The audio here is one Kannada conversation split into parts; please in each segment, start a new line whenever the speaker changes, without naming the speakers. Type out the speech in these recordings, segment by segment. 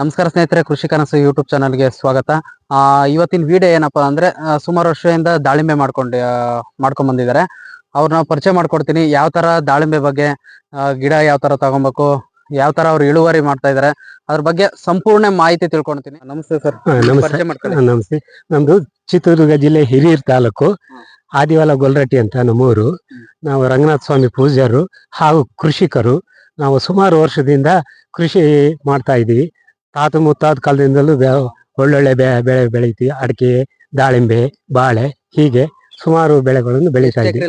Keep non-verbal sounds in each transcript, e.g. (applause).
ನಮಸ್ಕಾರ ಸ್ನೇಹಿತರೆ ಕೃಷಿ ಕನಸು ಯೂಟ್ಯೂಬ್ ಚಾನಲ್ಗೆ ಸ್ವಾಗತ. ಆ ಇವತ್ತಿನ ವಿಡಿಯೋ ಏನಪ್ಪಾ ಅಂದ್ರೆ ಸುಮಾರು ವರ್ಷದಿಂದ ದಾಳಿಂಬೆ ಮಾಡ್ಕೊಂಡು ಮಾಡ್ಕೊಂಡ್ ಬಂದಿದ್ದಾರೆ. ಅವ್ರನ್ನ ಪರಿಚಯ ಮಾಡ್ಕೊಡ್ತೀನಿ. ಯಾವ ತರ ದಾಳಿಂಬೆ ಬಗ್ಗೆ ಗಿಡ ಯಾವ ತರ ತಗೊಬೇಕು ಯಾವ ತರ ಅವ್ರು ಇಳುವರಿ ಮಾಡ್ತಾ ಇದಾರೆ ಅದ್ರ ಬಗ್ಗೆ ಸಂಪೂರ್ಣ ಮಾಹಿತಿ ತಿಳ್ಕೊಳ್ತೀನಿ ನಮಸ್ತೆ ಸರ್.
ನಮಸ್ತೆ. ನಮಸ್ತೆ. ನಮ್ದು ಚಿತ್ರದುರ್ಗ ಜಿಲ್ಲೆ ಹಿರಿಯರ್ ತಾಲೂಕು ಆದಿವಾಲ ಗೊಲ್ರಟ್ಟಿ ಅಂತ ನಮ್ಮೂರು. ನಾವು ರಂಗನಾಥ ಸ್ವಾಮಿ ಪೂಜ್ಯರು ಹಾಗೂ ಕೃಷಿಕರು. ನಾವು ಸುಮಾರು ವರ್ಷದಿಂದ ಕೃಷಿ ಮಾಡ್ತಾ ಇದೀವಿ ತಾತ ಮುತ್ತಾದ ಕಾಲದಿಂದಲೂ ಬೆ- ಒಳ್ಳೊಳ್ಳೆ ಬೆ- ಬೆಳೆ ಬೆಳಿತೀವಿ. ಅಡಿಕೆ ದಾಳಿಂಬೆ ಬಾಳೆ ಹೀಗೆ ಸುಮಾರು ಬೆಳೆಗಳನ್ನು ಬೆಳೀತಾ ಇದ್ದೀವಿ.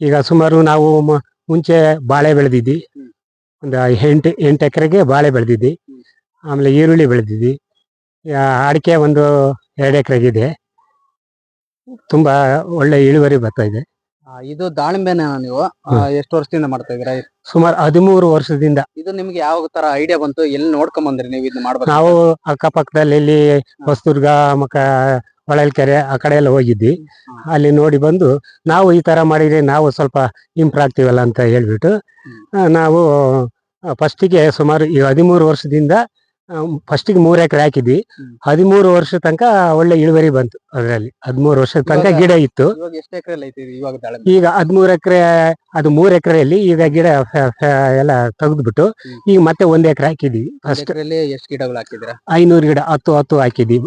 ಈಗ ಸುಮಾರು ನಾವು ಮುಂಚೆ ಬಾಳೆ ಬೆಳೆದಿದ್ವಿ.
ಹ್ಮ್.
ಒಂದು ಎಂಟು ಎಂಟು ಎಕರೆಗೆ ಬಾಳೆ
ಬೆಳೆದಿದ್ದಿ
ಆಮೇಲೆ ಈರುಳ್ಳಿ ಬೆಳೆದಿದ್ವಿ. ಆ, ಅಡಿಕೆ ಒಂದು ಎರಡು ಎಕರೆಗಿದೆ. ತುಂಬಾ ಒಳ್ಳೆ ಇಳುವರಿ ಬರ್ತಾ ಇದೆ.
ಇದು ದಾಳಿಂಬೆನ ನೀವು ಎಷ್ಟು ವರ್ಷದಿಂದ ಮಾಡ್ತಾ ಇದೀರಾ
ಸುಮಾರು ಹದಿಮೂರು ವರ್ಷದಿಂದ.
ಇದು ನಿಮ್ಗೆ ಯಾವ ತರ ಐಡಿಯಾ ಬಂತು? ಎಲ್ಲಿ ನೋಡ್ಕೊಂಡ್ ಬಂದ್ರಿ ನೀವು ಇದು ಮಾಡ್ಬೇಕು
ನಾವು ಅಕ್ಕಪಕ್ಕದಲ್ಲಿ ಇಲ್ಲಿ ಹೊಸದುರ್ಗ ಮಕ್ಕ ಹೊಳಲ್ಕೆರೆ ಆ ಕಡೆ ಎಲ್ಲ ಹೋಗಿದ್ವಿ. ಅಲ್ಲಿ ನೋಡಿ ಬಂದು ನಾವು ಈ ತರ ಮಾಡಿದ್ರೆ ನಾವು ಸ್ವಲ್ಪ ಇಂಪ್ರೂವ್ ಆಗ್ತೀವಲ್ಲ ಅಂತ ಹೇಳ್ಬಿಟ್ಟು ನಾವು ಫಸ್ಟಿಗೆ ಸುಮಾರು ಈ ಹದಿಮೂರು ವರ್ಷದಿಂದ ಫಸ್ಟಿಗೆ ಮೂರ್ ಎಕರೆ ಹಾಕಿದ್ವಿ. ಹದಿಮೂರು ವರ್ಷ ತನಕ ಒಳ್ಳೆ ಇಳುವರಿ ಬಂತು ಅದರಲ್ಲಿ. ಹದಿಮೂರು ವರ್ಷದ ತನಕ ಗಿಡ ಇತ್ತು. ಈಗ ಹದಿಮೂರು ಎಕರೆ ಅದು ಮೂರ್ ಎಕರೆಯಲ್ಲಿ ಈಗ ಗಿಡ ಎಲ್ಲ ತೆಗೆದ್ಬಿಟ್ಟು ಈಗ ಮತ್ತೆ ಒಂದ್ ಎಕರೆ ಹಾಕಿದ್ವಿ ಫಸ್ಟ್
ಎಷ್ಟು ಗಿಡಗಳು ಹಾಕಿದ್ರ?
ಐನೂರು ಗಿಡ ಹತ್ತು ಹತ್ತು ಹಾಕಿದ್ವಿ.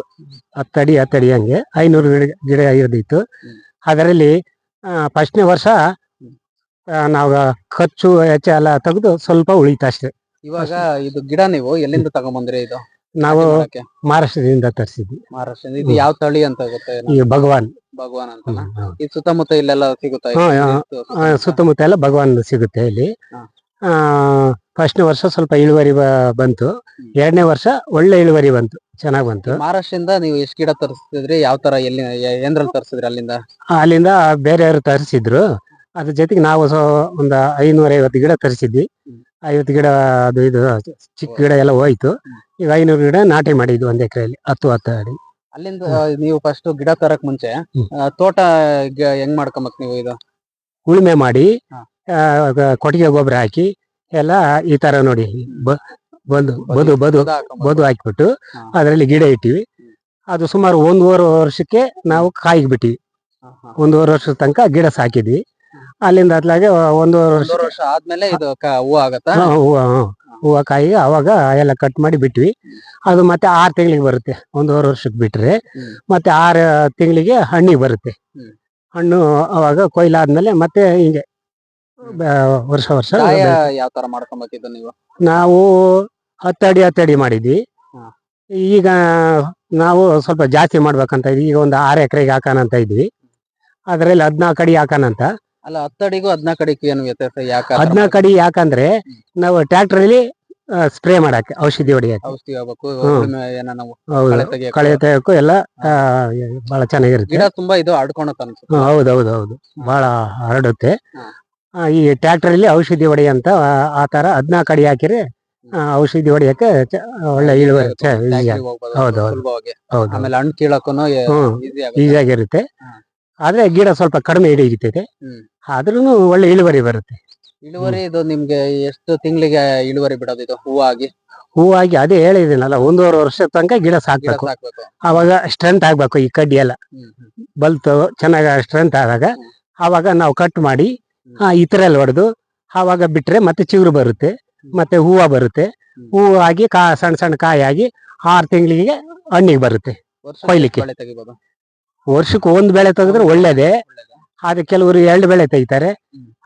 ಹತ್ತಡಿ ಹತ್ತಡಿ ಹಂಗೆ ಐನೂರು ಗಿಡ ಗಿಡ ಇರೋದಿತ್ತು. ಅದರಲ್ಲಿ ಫಸ್ಟ್ನೇ ವರ್ಷ ನಾವು ಖರ್ಚು ಹೆಚ್ಚ ಎಲ್ಲ ತೆಗೆದು ಸ್ವಲ್ಪ ಉಳಿತು ಅಷ್ಟೇ.
ಇವಾಗ ಇದು ಗಿಡ ನೀವು ಎಲ್ಲಿಂದ ತಗೊಂಬಂದ್ರಿ ಇದು?
ನಾವು ಮಹಾರಾಷ್ಟ್ರದಿಂದ ತರಿಸಿದ್ವಿ.
ಮಹಾರಾಷ್ಟ್ರದಿಂದ. ಇದು. ಯಾವ ತಳಿ ಅಂತ ಗೊತ್ತಾಯ್ತು
ಈ ಭಗವಾನ್.
ಭಗವಾನ್ ಅಂತ
ಹ್ಮ್,
ಈ ಸುತ್ತಮುತ್ತ ಇಲ್ಲೆಲ್ಲ ಸಿಗುತ್ತಾ ಇದು?
ಹಾ.
ಎಷ್ಟು
ಆ,
ಸುತ್ತಮುತ್ತ?
ಎಲ್ಲ ಭಗವಾನ್ ಸಿಗುತ್ತೆ ಇಲ್ಲಿ.
ಹಾ.
ಫಸ್ಟ್ನೇ ವರ್ಷ ಸ್ವಲ್ಪ ಇಳುವರಿ ಬ- ಬಂತು. ಎರಡನೇ ವರ್ಷ ಒಳ್ಳೆ ಇಳುವರಿ ಬಂತು. ಚೆನ್ನಾಗ್ ಬಂತು.
ಮಹಾರಾಷ್ಟ್ರದಿಂದ ನೀವು ಎಷ್ಟು ಗಿಡ ತರಿಸ್ತಿದ್ರಿ ಯಾವ ತರ ಎಲ್ಲಿ ಏನ್ರಲ್ಲಿ ತರಿಸಿದ್ರಿ ಅಲ್ಲಿಂದ?
ಅಲ್ಲಿಂದ ಬೇರೆಯವರು ತರಿಸಿದ್ರು. ಅದ್ರ ಜೊತೆಗೆ ನಾವು ಸೊ ಒಂದು ಐನೂರ ಐವತ್ತು ಗಿಡ ತರಿಸಿದ್ವಿ.
ಹ್ಮ್.
ಐವತ್ತು ಗಿಡ ಅದು ಇದು ಚಿಕ್ಕ ಗಿಡ ಎಲ್ಲ ಹೋಯ್ತು. ಈಗ ಐನೂರು ಗಿಡ ನಾಟಿ ಮಾಡಿದ್ವಿ ಒಂದ್ ಎಕರೆಯಲ್ಲಿ ಹತ್ತು ಹತ್ತು ಅಡಿ
ಅಲ್ಲಿಂದ ನೀವು ಫಸ್ಟ್ ಗಿಡ ತರಕ್ ಮುಂಚೆ ಆ, ತೋಟ ಗ- ಹೆಂಗ್ ಮಾಡ್ಕೊಂಬಕ್ ನೀವು ಇದು
ಉಳುಮೆ ಮಾಡಿ
ಹಾ.
ಆ, ಗ- ಕೊಟ್ಟಿಗೆ ಗೊಬ್ಬರ ಹಾಕಿ ಎಲ್ಲ ಈ ತರ ನೋಡಿ ಬ- ಬಂದು ಬದು ಬದು
ಬದ ಹಾಕೊಂಬಕ್.
ಬದು ಹಾಕಿಬಿಟ್ಟು
ಹಾ.
ಅದರಲ್ಲಿ ಗಿಡ ಇಟ್ಟಿವಿ ಅದು ಸುಮಾರು ಒಂದೂವರೆ ವರ್ಷಕ್ಕೆ ನಾವು ಕಾಯಿಗೆ ಬಿಟ್ಟಿವಿ
ಹಾ, ಹಾ.
ಒಂದೂವರೆ ವರ್ಷದ ತನಕ ಗಿಡ ಸಾಕಿದ್ವಿ ಅಲ್ಲಿಂದ ಅತ್ಲಾಗೆ ಒಂದು ವರ್ಷ.
ಒಂದೂವರೆ ವರ್ಷ ಆದ್ಮೇಲೆ ಇದು ಕ- ಹೂವು ಆಗತ್ತಾ?
ಹೂವು ಹೂವ ಕಾಯಿ ಅವಾಗ ಎಲ್ಲ ಕಟ್ ಮಾಡಿ ಬಿಟ್ವಿ. ಅದು ಮತ್ತೆ ಆರ್ ತಿಂಗಳಿಗೆ ಬರುತ್ತೆ. ಒಂದೂವರೆ ವರ್ಷಕ್ಕೆ ಬಿಟ್ರೆ.
ಹ್ಮ್.
ಮತ್ತೆ ಆರ್ ತಿಂಗಳಿಗೆ ಹಣ್ಣಿಗೆ ಬರುತ್ತೆ.
ಹ್ಮ್.
ಹಣ್ಣು ಅವಾಗ ಕೊಯ್ಲಾದ್ಮೇಲೆ ಮತ್ತೆ ಹಿಂಗೆ ಬ- ವರ್ಷ ವರ್ಷ
ಕಾಯ
ಬೆಳೆ-
ಯಾವ ತರ ನೀವು?
ನಾವು ಹತ್ತಡಿ ಹತ್ತಡಿ ಮಾಡಿದ್ವಿ.
ಹಾ. ಈಗ
ನಾವು ಸ್ವಲ್ಪ ಜಾಸ್ತಿ ಮಾಡ್ಬೇಕಂತ ಇದ್ವಿ. ಈಗ ಒಂದು ಆರು ಎಕರೆಗೆ ಹಾಕೋಣ ಅಂತ ಇದ್ವಿ. ಅದರಲ್ಲಿ ಹದ್ನಾಲ್ಕು ಅಡಿ ಹಾಕೋಣ ಅಂತ
ಅಲ್ಲ ಹತ್ತಡಿಗೂ ಹದಿನಾಲ್ಕು ಅಡಿಗೂ ಏನು ವ್ಯತ್ಯಾಸ ಯಾಕೆ
ಹದಿನಾಲ್ಕು ಅಡಿ ಯಾಕಂದ್ರೆ ನಾವು ಟ್ರ್ಯಾಕ್ಟರ್ ಅಲ್ಲಿ ಸ್ಪ್ರೇ ಮಾಡಕ್ಕೆ ಔಷಧಿ ಹೊಡಿಯಕ್ಕೆ.
ಔಷಧಿ ಹೋಗ್ಬೇಕು
ಹ್ಮ್.
ಉಳುಮೆ ಏನ ನಾವು
ಹೌದು.
ಕಳೆ ತೆಗಿಯಕ್ಕೆ.
ಕಳೆ ತೆಗಿಯಕ್ಕೂ ಎಲ್ಲ ಆ, ಬಹಳ ಚೆನ್ನಾಗಿರುತ್ತೆ.
ಗಿಡ ತುಂಬಾ ಇದು ಅನ್ಸುತ್ತೆ.
ಹ್ಮ್, ಹೌದು ಹೌದು ಹೌದು. ಬಹಳ ಹರಡುತ್ತೆ.
ಹಾ.
ಆ, ಈ ಟ್ರ್ಯಾಕ್ಟರ್ ಅಲ್ಲಿ ಔಷಧಿ ಹೊಡೆಯಂತ ಆ- ಆ ತರ ಹದಿನಾಲ್ಕು ಅಡಿ ಹಾಕಿರಿ ಆ, ಔಷಧಿ ಹೊಡಿಯಕ್ಕೆ ಚ- ಒಳ್ಳೆ ಇಳುವರಿ ಚ- easy
ಟ್ಯಾಕ್ಟ್ರಿಗೆ ಹೋಗ್ಬೋದು
ಹೌದು, ಹೌದು.
ಸುಲಭವಾಗಿ.
ಹೌದು.
ಆಮೇಲೆ ಹಣ್ಣು ಕೀಳಕ್ಕೂ
ಹ್ಮ್.
ಈಸಿ ಆಗುತ್ತೆ.
ಈಸಿ ಆಗಿರುತ್ತೆ
ಹಾ.
ಆದ್ರೆ ಗಿಡ ಸ್ವಲ್ಪ ಕಡಿಮೆ ಹಿಡಿಯುತ್ತೆ
ಹ್ಮ್.
ಆದ್ರೂ ಒಳ್ಳೆ ಇಳುವರಿ ಬರುತ್ತೆ.
ಇಳುವರಿ ಇದು ನಿಮ್ಗೆ ಎಷ್ಟು ತಿಂಗಳಿಗೆ ಇಳುವರಿ ಬಿಡೋದು ಇದು? ಹೂವಾಗಿ?
ಹೂವಾಗಿ ಅದೇ ಹೇಳಿದ್ದೀನಲ್ಲ ಒಂದೂವರೆ ವರ್ಷ ತನಕ ಗಿಡ ಸಾಕ್ಬೇಕು. ಅವಾಗ ಸ್ಟ್ರೆಂತ್ ಆಗ್ಬೇಕು ಈ ಕಡ್ಡಿ ಎಲ್ಲ. ಬಲ್ತು ಚೆನ್ನಾಗ ಸ್ಟ್ರೆಂತ್ ಆದಾಗ
ಅವಾಗ
ಆವಾಗ ನಾವು ಕಟ್ ಮಾಡಿ
ಹಾ
ಆ ಎಲ್ಲ ಹೊಡೆದು ಆವಾಗ ಬಿಟ್ರೆ ಮತ್ತೆ ಚಿಗುರು ಬರುತ್ತೆ ಮತ್ತೆ ಹೂವ ಬರುತ್ತೆ. ಹೂವು ಆಗಿ ಕಾ ಸಣ್ಣ ಸಣ್ಣ ಕಾಯಿ ಆಗಿ ಆರು ತಿಂಗಳಿಗೆ ಹಣ್ಣಿಗೆ ಬರುತ್ತೆ
ವರ್ಷಕ್ಕೆ
ಕೊಯ್ಲಿಕ್ಕೆ.
ತೆಗಿಬೋದು?
ವರ್ಷಕ್ಕೆ ಒಂದ್ ಬೆಳೆ ತೆಗೆದ್ರೆ ಒಳ್ಳೇದೇ.
ಒಳ್ಳೇದು.
ಆದ್ರೆ ಕೆಲವರು ಎರಡು ಬೆಳೆ ತೆಗಿತಾರೆ.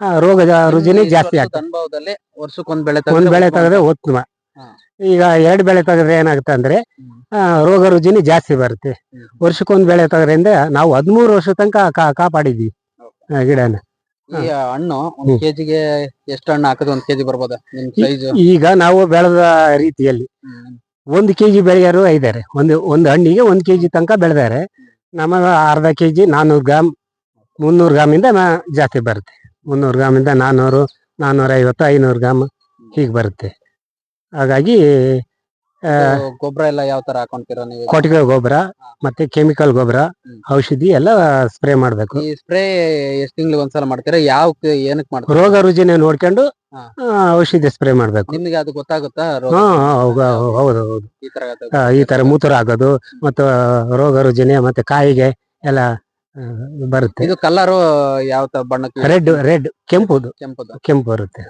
ಆ, ರೋಗದ ರುಜಿನೇ ಜಾಸ್ತಿ ಆಗ್ತದೆ.
ಅನುಭವದಲ್ಲಿ ವರ್ಷಕ್ಕೆ ಒಂದ್ ಬೆಳೆ
ಒಂದ್ ಬೆಳೆ. ತೆಗೆದ್ರೆ ಉತ್ತಮ
ಹಾ.
ಈಗ ಎರಡು ಬೆಳೆ ತೆಗೆದ್ರೆ ಏನಾಗುತ್ತೆ ಅಂದ್ರೆ
ಹ್ಮ್.
ಆ, ರೋಗ ರುಜಿನಿ ಜಾಸ್ತಿ ಬರುತ್ತೆ.
ಹ್ಮ್.
ವರ್ಷಕ್ಕೊಂದ್ ಬೆಳೆ ತೆಗೆದ್ರಿಂದ ನಾವು ಹದಿಮೂರು ವರ್ಷ ತನಕ ಕಾ- ಕಾಪಾಡಿದ್ವಿ. ಆ, ಗಿಡನ.
ಈ ಹಣ್ಣು ಒಂದ್
ಹ್ಮ್.
ಕೆಜಿಗೆ ಎಷ್ಟು ಹಣ್ಣು ಹಾಕಿದ್ರೆ ಒಂದ್ ಕೆಜಿ ಬರ್ಬೋದ? ನಿಮ್ ಸೈಜ್
ಈಗ ನಾವು ಬೆಳೆದ ರೀತಿಯಲ್ಲಿ ಒಂದ್ ಕೆಜಿ ಬೆಳೆಯೋರು ಇದ್ದಾರೆ ಒಂದು ಒಂದು ಹಣ್ಣಿಗೆ ಒಂದ್ ಕೆಜಿ ತನಕ ಬೆಳೆದಾರೆ. ನಮ್ಮ ಅರ್ಧ ಕೆಜಿ ನಾನ್ನೂರು ಗ್ರಾಮ್ ಮುನ್ನೂರು ಗ್ರಾಮಿಂದ ನಾ- ಜಾಸ್ತಿ ಬರುತ್ತೆ. ಮುನ್ನೂರು ಗ್ರಾಮಿಂದ ನಾನ್ನೂರು ನಾನ್ನೂರ ಐವತ್ತು ಐನೂರು ಗ್ರಾಮ್ ಹೀಗೆ ಬರುತ್ತೆ. ಹಾಗಾಗಿ
ಗೊಬ್ಬರ ಎಲ್ಲ ಯಾವ ತರ ಹಾಕೊಂತೀರಾ ನೀವು
ಕೊಟ್ಟಿಗೆ ಗೊಬ್ಬರ ಮತ್ತೆ ಕೆಮಿಕಲ್ ಗೊಬ್ಬರ ಔಷಧಿ ಎಲ್ಲ ಸ್ಪ್ರೇ ಮಾಡ್ಬೇಕು.
ಈ ಸ್ಪ್ರೇ ಎಷ್ಟು ತಿಂಗ್ಳಿಗೆ ಒಂದ್ಸಲ ಮಾಡ್ತೀರಾ? ಯಾವ ಏನಕ್ಕೆ ಮಾಡ್ತೀರಾ?
ರೋಗ ರುಜಿನ ನೋಡ್ಕೊಂಡು ಔಷಧಿ ಸ್ಪ್ರೇ ಮಾಡ್ಬೇಕು.
ನಿಮ್ಗೆ ಅದು ಗೊತ್ತಾಗುತ್ತಾ?
ಹಾ ಹೌದು ಹೌದು
ಈ ತರ
ಮೂತ್ರ ಆಗೋದು ಮತ್ತು ರೋಗ ರುಜಿನ ಮತ್ತೆ ಕಾಯಿಗೆ ಎಲ್ಲ ಬರುತ್ತೆ.
ಇದು ಕಲರ್ ಯಾವ ಬಣ್ಣಕ್ಕೆ
ರೆಡ್ ರೆಡ್ ಕೆಂಪುದು.
ಕೆಂಪುದು.
ಕೆಂಪು ಬರುತ್ತೆ.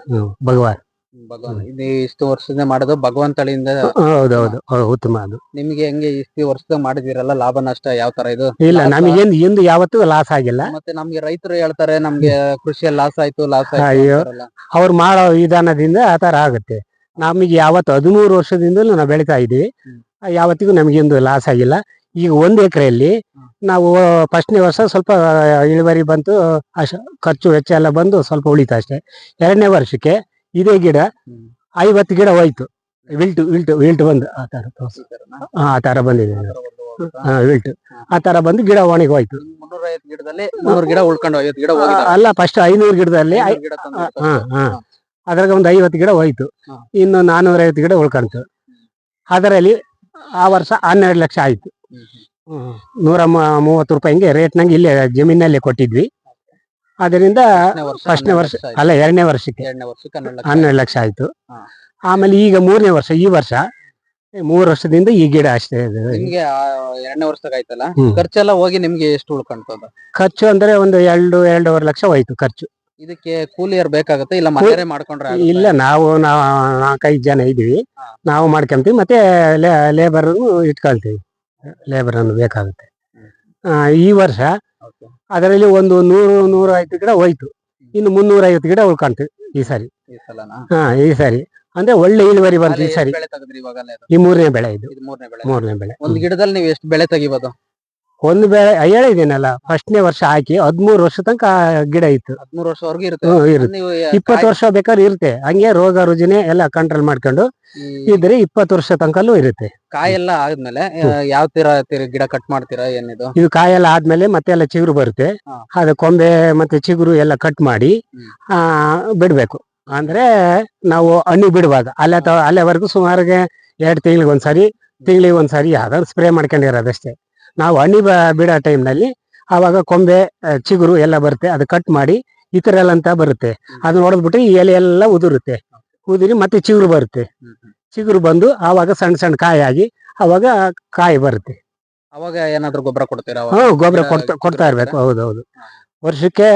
ಭಗವಾನ್.
ಭಗವಾನ್. ಇದು ಇಷ್ಟು ವರ್ಷದಿಂದ ಮಾಡೋದು ಭಗವಂತಳಿಯಿಂದ ಹೌದೌದು
ಹೌದು ಹೌದು ಹೌದು, ಉತ್ತಮ ಅದು.
ನಿಮ್ಗೆ ಹೆಂಗೆ ಇಷ್ಟು ವರ್ಷದಾಗ ಮಾಡಿದಿರಲ್ಲ ಲಾಭ ನಷ್ಟ ಯಾವ ತರ ಇದು?
ಇಲ್ಲ
ನಮ್ಗೆ
ಇಂದು ಎಂದು ಯಾವತ್ತೂ ಲಾಸ್ ಆಗಿಲ್ಲ.
ಮತ್ತೆ ನಮ್ಗೆ ರೈತರು ಹೇಳ್ತಾರೆ ನಮ್ಗೆ ಕೃಷಿಯಲ್ಲಿ ಲಾಸ್ ಆಯ್ತು ಲಾಸ್ ಆಯ್ತು
ಅಯ್ಯೋ. ಅವ್ರು ಮಾಡೋ ವಿಧಾನದಿಂದ ಆ ತರ ಆಗುತ್ತೆ. ನಮಗೆ ಯಾವತ್ತು ಹದಿಮೂರು ವರ್ಷದಿಂದಲೂ ನಾವು ಬೆಳಿತಾ ಇದೀವಿ ಯಾವತ್ತಿಗೂ ಇಂದು ಲಾಸ್ ಆಗಿಲ್ಲ. ಈಗ ಒಂದು ಎಕರೆಯಲ್ಲಿ. ನಾವು ಫಸ್ಟ್ನೇ ವರ್ಷ ಸ್ವಲ್ಪ ಇಳುವರಿ ಬಂತು ಅಶ ಖರ್ಚು ವೆಚ್ಚ ಎಲ್ಲ ಬಂದು ಸ್ವಲ್ಪ ಉಳಿತು ಅಷ್ಟೇ ಎರಡನೇ ವರ್ಷಕ್ಕೆ ಇದೇ ಗಿಡ. ಐವತ್ತು ಗಿಡ ಹೋಯ್ತು ವಿಲ್ಟು ವಿಲ್ಟು ವಿಲ್ಟು ಬಂದು ಆ ತರ ತೋರ್ಸು. ಆ ತರ ಬಂದಿದೆ ವಿಲ್ಟು ಆ ಥರ ಬಂದು ಗಿಡ ಒಣಗಿ ಹೋಯ್ತು
ಗಿಡದಲ್ಲಿ ಗಿಡ ಉಳ್ಕೊಂಡು ಗಿಡ
ಅಲ್ಲ ಫಸ್ಟ್ ಐನೂರು ಗಿಡದಲ್ಲಿ ಹಾ. ಹಾ. ಅದ್ರಾಗ ಒಂದು ಐವತ್ತು ಗಿಡ ಹೋಯ್ತು. ಇನ್ನು ನಾನೂರೈವತ್ತು ಗಿಡ ಉಳ್ಕೊಂತು ಅದರಲ್ಲಿ ಆ ವರ್ಷ ಹನ್ನೆರಡು ಲಕ್ಷ ಆಯ್ತು. ನೂರ ಮೂವತ್ತು ರೂಪಾಯಿ ಹಿಂಗೆ ರೇಟ್ ನಂಗೆ ಇಲ್ಲೇ ಜಮೀನಲ್ಲೇ ಕೊಟ್ಟಿದ್ವಿ. ಅದರಿಂದ
ಫಸ್ಟ್ನೇ ವರ್ಷ
ಅಲ್ಲ ಎರಡನೇ ವರ್ಷಕ್ಕೆ.
ಹನ್ನೆರಡು ಲಕ್ಷ
ಆಯ್ತು. ಆಮೇಲೆ ಈಗ ಮೂರನೇ ವರ್ಷ ಈ ವರ್ಷ ಮೂರು ವರ್ಷದಿಂದ ಈ ಗಿಡ ಅಷ್ಟೇ.
ನಿಮ್ಗೆ ಎರಡನೇ ವರ್ಷದಾಗ ಆಯ್ತಲ್ಲ. ಖರ್ಚೆಲ್ಲ ಹೋಗಿ ನಿಮ್ಗೆ ಎಷ್ಟು ಉಳ್ಕೊಂತದ
ಖರ್ಚು ಅಂದ್ರೆ ಒಂದು ಎರಡು ಎರಡೂವರೆ ಲಕ್ಷ ಹೋಯ್ತು ಖರ್ಚು.
ಇದಕ್ಕೆ ಕೂಲಿಯರ್ ಬೇಕಾಗುತ್ತೆ? ಇಲ್ಲ ಮನೆಯವರೇ ಮಾಡ್ಕೊಂಡ್ರೆ?
ಇಲ್ಲ ನಾವು ನಾವು ನಾಲ್ಕೈದು ಜನ ಇದೀವಿ ನಾವು ಮಾಡ್ಕೊಂತೀವಿ ಮತ್ತೆ ಲೇಬರ್ ಇಟ್ಕೊಳ್ತೀವಿ. ಲೇಬರ್ ಅನ್ನು ಬೇಕಾಗುತ್ತೆ. ಆ, ಈ ವರ್ಷ ಅದರಲ್ಲಿ ಒಂದು ನೂರು ನೂರ ಐವತ್ತು ಗಿಡ ಹೋಯ್ತು. ಇನ್ನು ಮುನ್ನೂರ ಐವತ್ತು ಗಿಡ ಉಳ್ಕೊಂತು ಈ ಸಾರಿ. ಹಾ ಈ ಸಾರಿ. ಅಂದ್ರೆ ಒಳ್ಳೆ ಇಳುವರಿ ಬಂತು ಈ ಸಾರಿ. ಈ ಮೂರನೇ ಬೆಳೆ ಇದು.
ಇದು ಮೂರನೇ ಬೆಳೆ.
ಮೂರನೇ ಬೆಳೆ.
ಒಂದು ಗಿಡದಲ್ಲಿ ನೀವು ಎಷ್ಟು ಬೆಳೆ ತೆಗಿಬೋದು?
ಒಂದು ಬೆಳೆ ಹೇಳಿದ್ದೀನಲ್ಲ ಫಸ್ಟ್ನೇ ವರ್ಷ ಹಾಕಿ ಹದ್ಮೂರು ವರ್ಷ ತನಕ ಗಿಡ ಇತ್ತು.
ಹದ್ಮೂರು ವರ್ಷವರೆಗೂ ಇರುತ್ತೆ.
ಇಪ್ಪತ್ತು ವರ್ಷ ಬೇಕಾದ್ರೆ ಇರುತ್ತೆ. ಹಂಗೆ ರೋಗ ರುಜಿನೆ ಎಲ್ಲ ಕಂಟ್ರೋಲ್ ಮಾಡ್ಕೊಂಡು ಇದ್ರೆ ಇಪ್ಪತ್ತು ವರ್ಷ ತನಕಲ್ಲೂ ಇರುತ್ತೆ.
ಕಾಯೆಲ್ಲ ಆದ್ಮೇಲೆ ಯಾವ ತರ ಗಿಡ ಕಟ್ ಮಾಡ್ತೀರಾ ಏನಿದು?
ಇದು ಕಾಯೆಲ್ಲ ಆದ್ಮೇಲೆ ಮತ್ತೆ ಎಲ್ಲ ಚಿಗುರು ಬರುತ್ತೆ. ಅದು ಕೊಂಬೆ ಮತ್ತೆ ಚಿಗುರು ಎಲ್ಲ ಕಟ್ ಮಾಡಿ. ಆ ಬಿಡ್ಬೇಕು. ಅಂದ್ರೆ ನಾವು ಹಣ್ಣು ಬಿಡುವಾಗ ಅಲ್ಲೇ ಅಲ್ಲೇವರೆಗೂ ಸುಮಾರಿಗೆ ಎರಡು ತಿಂಗಳಿಗೆ ಒಂದ್ಸರಿ ತಿಂಗಳಿಗೆ ಒಂದ್ಸರಿ ಯಾವ್ದಾದ್ರು ಸ್ಪ್ರೇ ಮಾಡ್ಕೊಂಡಿರೋದಷ್ಟೇ. ನಾವು ಹಣ್ಣಿ ಬಿಡೋ ಟೈಮ್ನಲ್ಲಿ ಆವಾಗ ಕೊಂಬೆ ಚಿಗುರು ಎಲ್ಲ ಬರುತ್ತೆ. ಅದು ಕಟ್ ಮಾಡಿ ಈ ಥರ ಎಲ್ಲ ಅಂತ ಬರುತ್ತೆ. ಅದನ್ನ ಹೊಡೆದ್ಬಿಟ್ಟು ಈ ಎಲೆ ಎಲ್ಲ ಉದುರುತ್ತೆ. ಉದುರಿ ಮತ್ತೆ ಚಿಗುರು ಬರುತ್ತೆ. ಚಿಗುರು ಬಂದು ಆವಾಗ ಸಣ್ಣ ಸಣ್ಣ ಕಾಯಿ ಆಗಿ ಆವಾಗ ಕಾಯಿ ಬರುತ್ತೆ.
ಅವಾಗ ಏನಾದ್ರು ಗೊಬ್ಬರ ಕೊಡ್ತೀರಾ?
ಹ್ಞೂ ಗೊಬ್ಬರ ಕೊಡ್ತಾ ಕೊಡ್ತಾ ಇರ್ಬೇಕು. ಹೌದು ಹೌದು. ವರ್ಷಕ್ಕೆ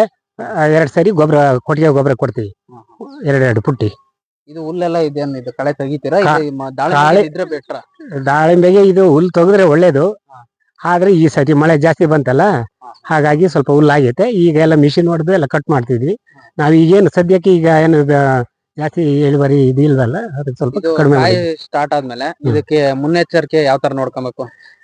ಎರಡು ಸರಿ ಗೊಬ್ಬರ ಕೊಟ್ಟಿಗೆ ಗೊಬ್ಬರ ಕೊಡ್ತೀವಿ. ಎರಡೆರಡು ಪುಟ್ಟಿ.
ಇದು ಹುಲ್ಲೆಲ್ಲ ಇದೇನ್ ಇದು ಕಳೆ ತೆಗಿತೀರಾ?
ದಾಳಿಂಬೆಗೆ ಇದು ಹುಲ್ ತೆಗೆದ್ರೆ ಒಳ್ಳೇದು. ಆದ್ರೆ ಈ ಸತಿ ಮಳೆ ಜಾಸ್ತಿ ಬಂತಲ್ಲ ಹಾಗಾಗಿ ಸ್ವಲ್ಪ ಹುಲ್ಲಾಗೈತೆ ಈಗ ಎಲ್ಲ ಮಿಷಿನ್ ಹೊಡೆದು ಎಲ್ಲ ಕಟ್ ಮಾಡ್ತಿದ್ವಿ ನಾವು ಈಗೇನು ಸದ್ಯಕ್ಕೆ ಈಗ ಏನು ಜಾಸ್ತಿ ಇಳುವರಿ ಇದು ಇಲ್ವಲ್ಲ ಅದಕ್ಕೆ ಸ್ವಲ್ಪ ಕಡಿಮೆ
ಕಾಯಿ
ಮಾಡಿದ್ವಿ.
ಸ್ಟಾರ್ಟ್ ಆದ್ಮೇಲೆ ಇದಕ್ಕೆ ಮುನ್ನೆಚ್ಚರಿಕೆ ಯಾವ ತರ ನೋಡ್ಕೊಬೇಕು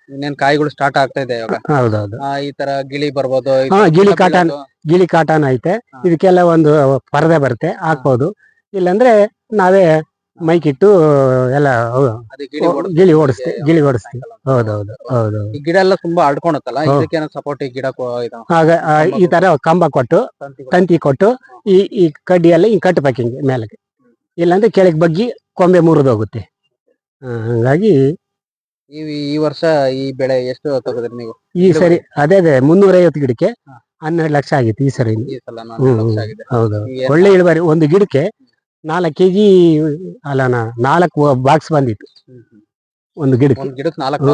ಇನ್ನೇನ್ ಕಾಯಿಗಳು ಸ್ಟಾರ್ಟ್ ಆಗ್ತಾ ಇದೆ ಇವಾಗ
ಹೌದೌದು
ಆ, ಈ ತರ ಗಿಳಿ ಬರ್ಬೋದು ಈ
ಹಾ,
ತರ
ಗಿಳಿ ಕಾಟನ್.
ಬೀಳೋದು.
ಗಿಳಿ ಕಾಟನ್ ಐತೆ. ಇದಕ್ಕೆಲ್ಲ ಒಂದು ಪರದೆ ಬರುತ್ತೆ ಹಾಕ್ಬೋದು ಇಲ್ಲಾಂದ್ರೆ ನಾವೇ ಮೈಕಿಟ್ಟು ಎಲ್ಲ ಹೌದು,
ಗಿಳಿ ಓಡಿಸ್ತಿ
ಗಿಳಿ ಓಡಿಸ್ತಿ ಓಡಿಸ್ತೀವಿ. ಹೌದೌದು ಹೌದು
ಈ ಗಿಡ ಎಲ್ಲ ತುಂಬಾ ಅಡ್ಕೊಳತ್ತಲ್ಲ
ಹೌದು.
ಸಪೋರ್ಟ್ ಈ ಗಿಡ ಕೊ- ಇದು
ಆಗ ಆ, ಈ ತರ ಕಂಬ ಕೊಟ್ಟು. ತಂತಿ ಕೊಟ್ಟು. ಈ ಈ ಕಡ್ಡಿ ಎಲ್ಲ ಹಿಂಗ್ ಕಟ್ಟಬೇಕು ಹಿಂಗೆ ಮೇಲಕ್ಕೆ. ಇಲ್ಲಾಂದ್ರೆ ಕೆಳಗೆ ಬಗ್ಗಿ ಕೊಂಬೆ ಮುರಿದೋಗುತ್ತೆ ಹಂಗಾಗಿ
ಈ ಈ ವರ್ಷ ಈ ಬೆಳೆ ಎಷ್ಟು ತಗದ್ರಿ ನೀವು?
ಈ ಸರಿ ಅದೇ ಅದೇ ಮುನ್ನೂರ ಐವತ್ತು ಗಿಡಕ್ಕೆ. ಹನ್ನೆರಡು ಲಕ್ಷ ಆಗಿತ್ತು ಈ ಸರಿ
ಈ ಸಲ
ಹ್ಮ್,
ಲಕ್ಷ
ಹ್ಮ್.
ಆಗಿದೆ.
ಹೌದು. ಒಳ್ಳೆ ಇಳುವರಿ ಒಂದು ಗಿಡಕ್ಕೆ ನಾಲ್ಕು ಕೆಜಿ ಅಲ್ಲ ನಾಲ್ಕು ಬಾಕ್ಸ್ ಬಂದಿತ್ತು. ಒಂದು ಗಿಡಕ್ಕೆ.
ಗಿಡಕ್ಕೆ ನಾಲ್ಕು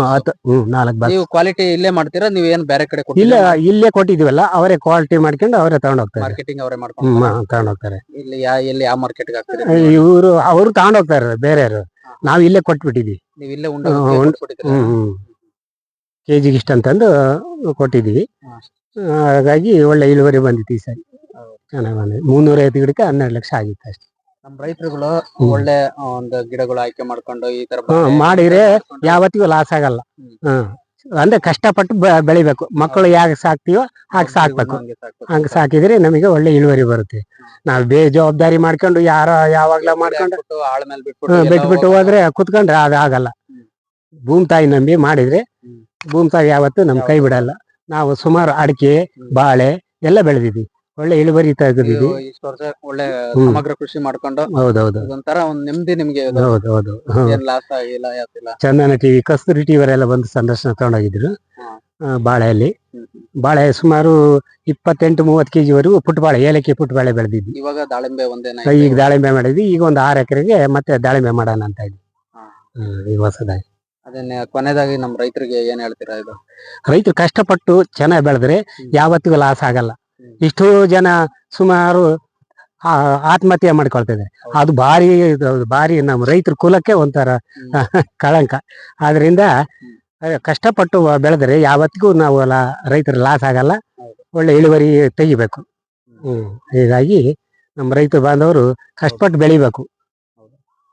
ಹ್ಮ್, ನಾಲ್ಕು ಬಾಕ್ಸ್
ನೀವು ಕ್ವಾಲಿಟಿ ಇಲ್ಲೇ ಮಾಡ್ತೀರಾ? ನೀವ್ ಏನ್ ಬೇರೆ ಕಡೆ
ಇಲ್ಲ ಇಲ್ಲೇ ಕೊಟ್ಟಿದೀವಲ್ಲ ಅವರೇ ಕ್ವಾಲಿಟಿ ಮಾಡ್ಕೊಂಡು ಅವರೇ ತಗೊಂಡ್ ಹೋಗ್ತಾರೆ.
ಮಾರ್ಕೆಟಿಂಗ್ ಅವರೇ ಮಾಡ್ಕೊಂಡು
ತಗೊಂಡ್ ಹೋಗ್ತಾರೆ.
ಇಲ್ಲಿ ಯಾ ಎಲ್ಲಿ ಯಾವ ಮಾರ್ಕೆಟ್ ಹಾಕ್ತಾರೆ?
ಇವರು ಅವರು ತಗೊಂಡ್ ಹೋಗ್ತಾರೆ ಬೇರೆಯವರು. ನಾವು ಇಲ್ಲೇ ಕೊಟ್ಬಿಟ್ಟಿದೀವಿ
ನೀವು ಇಲ್ಲೇ ಉಂಡು
ಹ್ಮ್, ಕೆ ಜಿಗೆ ಹ್ಮ್ ಕೆಜಿಗೆ ಇಷ್ಟ ಅಂತಂದು ಕೊಟ್ಟಿದೀವಿ ಹಾಗಾಗಿ ಒಳ್ಳೆ ಇಳುವರಿ ಬಂದಿತ್ತು ಈ ಸರಿ. ಚೆನ್ನಾಗಿ ಬಂದಿದೆ ಮುನ್ನೂರ ಐವತ್ತು ಗಿಡಕ್ಕೆ ಹನ್ನೆರಡು ಲಕ್ಷ ಆಗಿತ್ತು ಅಷ್ಟೇ.
ನಮ್ ರೈತರುಗಳು ಒಳ್ಳೆ ಒಂದು ಗಿಡಗಳು ಆಯ್ಕೆ ಮಾಡ್ಕೊಂಡು ಈ ತರ
ಹ್ಮ್, ಮಾಡಿದ್ರೆ ಯಾವತ್ತಿಗೂ ಲಾಸ್ ಆಗಲ್ಲ.
ಹ್ಮ್.
ಅಂದ್ರೆ ಕಷ್ಟಪಟ್ಟು ಬೆ- ಬೆಳಿಬೇಕು. ಮಕ್ಕಳು ಯಾಕೆ ಸಾಕ್ತಿವೋ ಹಾಗೆ ಸಾಕ್ಬೇಕು.
ಹಂಗೆ
ಸಾಕಿದ್ರೆ ನಮಗೆ ಒಳ್ಳೆ ಇಳುವರಿ ಬರುತ್ತೆ. ನಾವು ಬೇಜವಾಬ್ದಾರಿ ಮಾಡ್ಕೊಂಡು ಯಾರ ಯಾವಾಗ್ಲ ಮಾಡ್ಕೊಂಡು
ಬಿಟ್ಬಿಟ್ಟು ಆಳ್ ಮೇಲೆ
ಹ್ಮ್,
ಬಿಟ್ಬಿಟ್ಟು ಎಲ್ಲ
ಬಿಟ್ಬಿಟ್ಟು
ಹೋಗಲ್ಲ.
ಹೋದ್ರೆ ಕುತ್ಕೊಂಡ್ರೆ ಅದು ಆಗಲ್ಲ. ಭೂಮಿ ತಾಯಿ ನಂಬಿ ಮಾಡಿದ್ರೆ
ಹ್ಮ್.
ಭೂಮಿ ತಾಯಿ ಯಾವತ್ತು ನಮ್ ಕೈ ಬಿಡಲ್ಲ. ನಾವು ಸುಮಾರು ಅಡಿಕೆ ಬಾಳೆ ಎಲ್ಲ ಬೆಳೆದಿದ್ವಿ ಒಳ್ಳೆ ಇಳುವರಿ ತೆಗೆದಿದೆ
ನೀವು ಇಷ್ಟು ವರ್ಷ ಒಳ್ಳೆ ಸಮಗ್ರ ಕೃಷಿ ಮಾಡ್ಕೊಂಡು
ಹೌದೌದು.
ಒಂದ್ ನೆಮ್ಮದಿ ನಿಮ್ಗೆ ಏನ್ ಲಾಸ್ ಆಗಿಲ್ಲ ಯಾತಿಲ್ಲ
ಚಂದನ ಟಿವಿ ಕಸ್ತೂರಿ ಟಿವಿಯವರೆಲ್ಲ ಬಂದು ಸಂದರ್ಶನ ತಗೊಂಡೋಗಿದ್ರು. ಬಾಳೆಯಲ್ಲಿ. ಬಾಳೆ ಸುಮಾರು ಇಪ್ಪತ್ತೆಂಟು ಮೂವತ್ತು ಕೆಜಿ ವರೆಗೂ ಪುಟ್ಬಾಳೆ ಏಲಕ್ಕಿ ಪುಟ್ಬಾಳೆ ಬೆಳೆದಿದ್ವಿ.
ಇವಾಗ ದಾಳಿಂಬೆ ಒಂದೇನ
ಈಗ ದಾಳಿಂಬೆ ಮಾಡಿದ್ವಿ. ಈಗ ಒಂದು ಆರು ಎಕರೆಗೆ ಮತ್ತೆ ದಾಳಿಂಬೆ ಮಾಡೋಣ ಅಂತ ಇದ್ವಿ ಈಗ ಹೊಸದಾಗಿ.
ಅದನ್ನೇ ಕೊನೆದಾಗಿ ನಮ್ಮ ರೈತರಿಗೆ ಏನ್ ಹೇಳ್ತೀರಾ ಇದು?
ರೈತರು ಕಷ್ಟಪಟ್ಟು ಚೆನ್ನಾಗಿ ಬೆಳೆದ್ರೆ ಯಾವತ್ತಿಗೂ ಲಾಸ್ ಆಗಲ್ಲ. ಇಷ್ಟೋ ಜನ ಸುಮಾರು ಆತ್ಮಹತ್ಯೆ ಮಾಡ್ಕೊಳ್ತಿದ್ದಾರೆ. ಅದು ಭಾರಿ ಭಾರಿ ನಮ್ಮ ರೈತರ ಕುಲಕ್ಕೆ ಒಂಥರ (laughs) ಕಳಂಕ. ಆದ್ರಿಂದ ಕಷ್ಟಪಟ್ಟು ಬೆಳೆದ್ರೆ ಯಾವತ್ತಿಗೂ ನಾವು ರೈತರ ಲಾಸ್ ಆಗಲ್ಲ. ಒಳ್ಳೆ ಇಳುವರಿ ತೆಗಿಬೇಕು. ಹ್ಮ್. ಹೀಗಾಗಿ ನಮ್ಮ ರೈತ ಬಾಂಧವರು ಕಷ್ಟಪಟ್ಟು ಬೆಳಿಬೇಕು.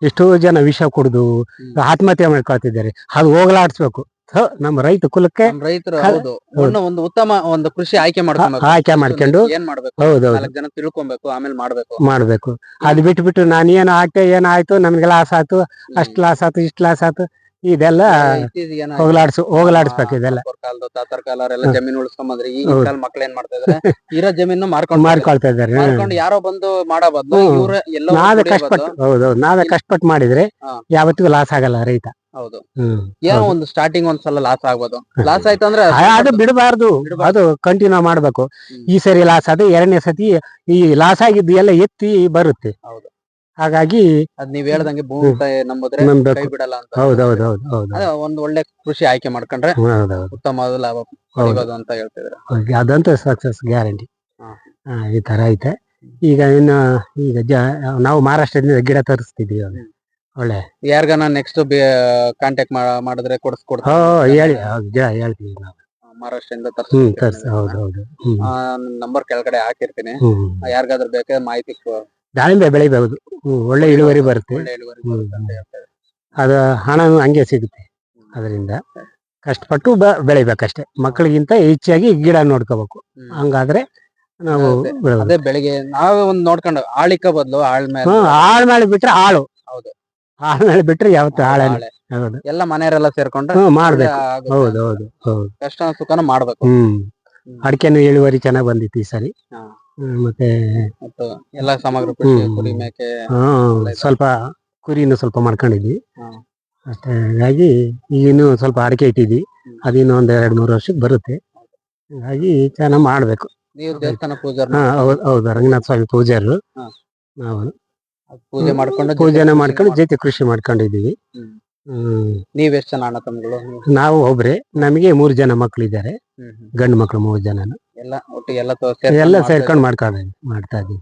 ಎಷ್ಟೋ ಜನ ವಿಷ ಕುಡಿದು. ಆತ್ಮಹತ್ಯೆ ಮಾಡ್ಕೊಳ್ತಿದ್ದಾರೆ. ಅದು ಹೋಗಲಾಡಿಸ್ಬೇಕು. ನಮ್ಮ ರೈತ ಕುಲಕ್ಕೆ
ರೈತರು ಹೌದು. ಒಂದು ಒಂದು ಉತ್ತಮ ಒಂದು ಕೃಷಿ ಆಯ್ಕೆ ಮಾಡ್ಕೊಂಡು
ಆಯ್ಕೆ ಮಾಡ್ಕೊಂಡು
ಏನ್ ಮಾಡ್ಬೇಕು?
ಹೌದು
ನಾಲ್ಕು ಜನ ತಿಳ್ಕೊಬೇಕು ಆಮೇಲೆ ಮಾಡ್ಬೇಕು.
ಮಾಡ್ಬೇಕು. ಅದ್ ಬಿಟ್ಟು ಬಿಟ್ಟು ನಾನು ಏನು ಏನ್ ಏನಾಯ್ತು ನಮ್ಗೆ ಲಾಸ್ ಆಯ್ತು ಅಷ್ಟ್ ಲಾಸ್ ಆಯ್ತು ಇಷ್ಟ್ ಲಾಸ್ ಆಯ್ತು ಇದೆಲ್ಲ
ಹೋಗ್ಲಾಡ್ಸ್ ಹೋಗ್ಲಾಡ್ಸ್ಬೇಕು
ಹೋಗ್ಲಾಡ್ಸು ಹೋಗಲಾಡಿಸ್ಬೇಕು ಇದೆಲ್ಲ.
ಕಾಲದ ತಾತರ ಕಾಲರೆಲ್ಲ
ಹ್ಮ್.
ಜಮೀನ್ ಉಳಿಸ್ಕೊಂಬಂದ್ರೆ ಈ ಕಾಲ ಮಕ್ಳು ಏನ್ ಮಾಡ್ತಾ ಇದಾರೆ? ಇರೋ ಜಮೀನು ಮಾರ್ಕೊಂಡ್
ಮಾರ್ಕೊಳ್ತಾ ಇದ್ದಾರೆ
ಮಾರ್ಕೊಂಡು ಯಾರೋ ಬಂದು ಮಾಡೋ ಬದ್ಲು. ಇವ್ರ ಎಲ್ಲ
ನಾವೇ ಕಷ್ಟಪಟ್ಟು ಹೌದೌದು ನಾವೇ ಕಷ್ಟಪಟ್ಟು ಮಾಡಿದ್ರೆ. ಯಾವತ್ತಿಗೂ ಲಾಸ್ ಆಗಲ್ಲ ರೈತ.
ಹೌದು. ಏನೋ
ಹೌದು.
ಒಂದು ಸ್ಟಾರ್ಟಿಂಗ್ ಒಂದ್ಸಲ ಲಾಸ್ ಆಗ್ಬೋದು. ಲಾಸ್ ಆಯ್ತು ಅಂದ್ರೆ
ಅದು ಬಿಡಬಾರ್ದು. ಅದು ಕಂಟಿನ್ಯೂ ಮಾಡ್ಬೇಕು. ಈ ಸರಿ ಲಾಸ್ ಆದ್ರೆ ಎರಡನೇ ಸತಿ ಈ ಲಾಸ್ ಆಗಿದ್ದು ಎಲ್ಲ ಎತ್ತಿ ಬರುತ್ತೆ.
ಹೌದು.
ಹಾಗಾಗಿ
ಅದ್ ನೀವ್ ಹೇಳ್ದಂಗೆ ಭೂಮಿ ನಂಬುದ್ರೆ ಕೈ ಬಿಡಲ್ಲ ಅಂತ.
ಹೌದೌದು ಹೌದು ಹೌದು.
ಅದೇ ಒಂದ್ ಒಳ್ಳೆ ಕೃಷಿ ಆಯ್ಕೆ ಮಾಡ್ಕೊಂಡ್ರೆ
ಉತ್ತಮ
ಉತ್ತಮವಾದ ಲಾಭ
ಹೌದು.
ಅಂತ ಹೇಳ್ತಿದ್ರೆ
ಹೌದು. ಅದಂತೂ ಸಕ್ಸಸ್ ಗ್ಯಾರಂಟಿ. ಈ ತರ ಐತೆ. ಈಗ ಇನ್ನು ಈಗ ಜ ನಾವು ಮಹಾರಾಷ್ಟ್ರದಿಂದ ಗಿಡ ತರಿಸ್ತಿದ್ವಿ. ಒಳ್ಳೆ.
ಯಾರಿಗಾನ ನೆಕ್ಸ್ಟ್ ಕಾಂಟ್ಯಾಕ್ಟ್ ಮಾಡಿದ್ರೆ
ಹೋ
ಕೊಡಿಸ್ಕೊಡ್ತಾರೆ
ಹೇಳಿ ಹೌದು ಹೇಳ್ತೀವಿ ನಾವು.
ಮಹಾರಾಷ್ಟ್ರದಿಂದ
ತರ್ಸಿ ಹೌದು ಹೌದು.
ನಂಬರ್ ಕೆಳಗಡೆ ಹಾಕಿರ್ತೀನಿ.
ಹ್ಮ್
ಯಾರಿಗಾದ್ರೂ ಬೇಕಾದ್ರೆ ಮಾಹಿತಿ ಕೊ-
ದಾಳಿಂಬೆ ಬೆಳಿಬಹುದು. ಹ್ಮ್ ಒಳ್ಳೆ ಇಳುವರಿ ಬರುತ್ತೆ.
ಒಳ್ಳೆ ಇಳುವರಿ ಬರುತ್ತೆ ಅಂತ ಹೇಳ್ತಾರೆ.
ಅದು ಹಣನು ಹಂಗೆ ಸಿಗುತ್ತೆ ಅದರಿಂದ. ಕಷ್ಟಪಟ್ಟು ಬ- ಬೆಳಿಬೇಕಷ್ಟೇ. ಮಕ್ಕಳಿಗಿಂತ ಹೆಚ್ಚಾಗಿ ಗಿಡ ನೋಡ್ಕೋಬೇಕು.
ಹ್ಮ್.
ಹಂಗಾದ್ರೆ ನಾವು
ಅದೇ. ಬೆಳಿಗ್ಗೆ ನಾವೇ ಒಂದ್ ನೋಡ್ಕೊಂಡು ಆಳಿಕ ಬದ್ಲು ಆಳ್ ಮೇಲೆ.
ಹ್ಮ್ ಆಳ್ ಮೇಲೆ ಬಿಟ್ರೆ ಆಳು.
ಹೌದು.
ಆಳ್ ಮೇಲೆ ಬಿಟ್ರೆ ಯಾವತ್ತು
ಹಾಳೆ.
ಹೌದು
ಎಲ್ಲ ಮನೆಯವರೆಲ್ಲ ಸೇರ್ಕೊಂಡು
ಹ್ಮ್ ಮಾಡ್ಬೇಕು
ಆಗುತ್ತೆ
ಹೌದು. ಹೌದು ಹೌದು
ಕಷ್ಟ ಸುಖನ ಮಾಡ್ಬೇಕು
ಹ್ಮ್. ಅಡಿಕೆನು ಇಳುವರಿ ಚೆನ್ನಾಗ್ ಬಂದಿತ್ತು ಈ ಸರಿ
ಹಾ.
ಹ್ಮ್, ಮತ್ತೆ
ಮತ್ತು ಎಲ್ಲ ಸಮಗ್ರ ಕೃಷಿ
ಹ್ಮ್.
ಕುರಿ ಮೇಕೆ
ಹಾ, ಸ್ವಲ್ಪ ಕುರಿನು ಸ್ವಲ್ಪ ಮಾಡ್ಕೊಂಡಿದ್ವಿ
ಹಾ.
ಅಷ್ಟೇ ಹಾಗಾಗಿ ಈಗಿನ್ನು ಸ್ವಲ್ಪ ಅಡಿಕೆ ಇಟ್ಟಿದ್ವಿ
ಹ್ಮ್.
ಅದಿನ್ನು ಒಂದ್ ಎರಡ್ ಮೂರು ವರ್ಷಕ್ಕೆ ಬರುತ್ತೆ ಹಾಗಾಗಿ ಚೆನ್ನಾಗ್ ಮಾಡ್ಬೇಕು
ನೀವು ದೇವಸ್ಥಾನ ಪೂಜಾರ್
ಹಾ ಹೌದು ಹೌದು ರಂಗನಾಥ ಸ್ವಾಮಿ ಪೂಜಾರು
ಹಾ.
ನಾವು
ಪೂಜೆ ಮಾಡ್ಕೊಂಡು
ಪೂಜೆನ ಮಾಡ್ಕೊಂಡು ಜೊತೆ ಕೃಷಿ ಮಾಡ್ಕೊಂಡಿದೀವಿ
ನೀವ್ ಎಷ್ಟ್ ಜನ ಅಣ್ಣ ತಮ್ಮಗಳು?
ನಾವು ಒಬ್ರೆ. ನಮಗೆ ಮೂರ್ ಜನ ಮಕ್ಕಳಿದ್ದಾರೆ ಗಂಡು ಮಕ್ಳು ಮೂರ್ ಜನ
ಎಲ್ಲ ಒಟ್ಟಿಗೆ ಎಲ್ಲ
ಎಲ್ಲ ಸೇರ್ಕೊಂಡು ಮಾಡ್ಕೊಂಡ್ ಮಾಡ್ತಾ ಇದೀವಿ